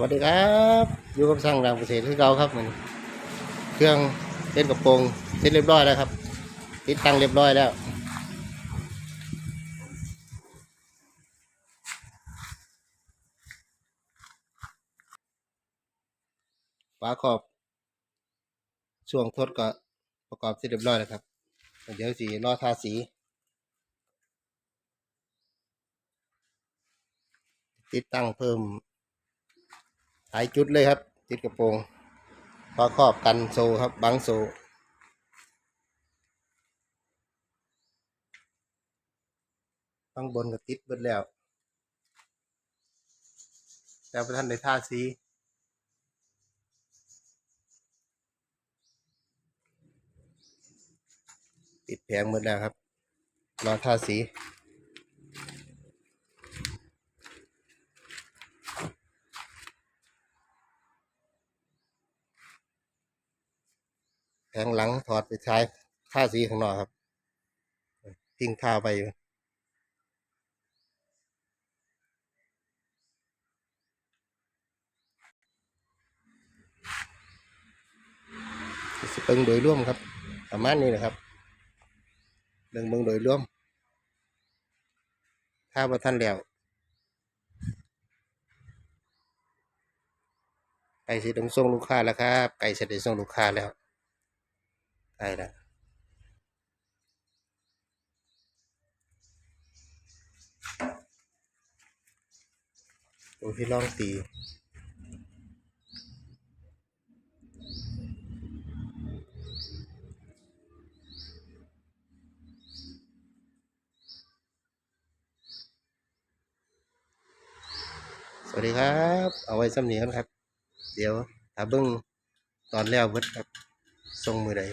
วัสดีครับอยู่กับช่างรางเกษตรที่เราครับมันเครื่องเส้นกระโปรงเสร็จเรียบร้อยแล้วครับ ติดตั้งเรียบร้อยแล้วฝาขอบช่วงทดก็ประกอบเสร็จเรียบร้อยแล้วครับ เดี๋ยวสีรอทาสี ติดตั้งเพิ่มายจุดเลยครับ ติดกระโปรงฝาครอบกันโซครับบังโซข้างบนก็ติดเบิดแล้ว แต่พระท่านได้ท่าสีติดแผงหมดแล้วครับรอท่าสี แผงหลังถอดไปใช้ท่าสีข้างนอกครับทิ้งท่าไปอยู่สิเบิงโดยร่วมครับ ประมาณนี้นะครับเบิ่งเบิ่งโดยร่วม ถ้าว่าท่านแล้ว ไก่สิต้องส่งลูกค้าแล้วครับ ไก่เสด็จส่งลูกค้าแล้ว ใกล้ล้วตัวที่ลองตีสวัสดีครับ เอาไว้สำเนียงครับ เดี๋ยวถ้าเบิ้งตอนแล้วเบิดครับทรงมือใด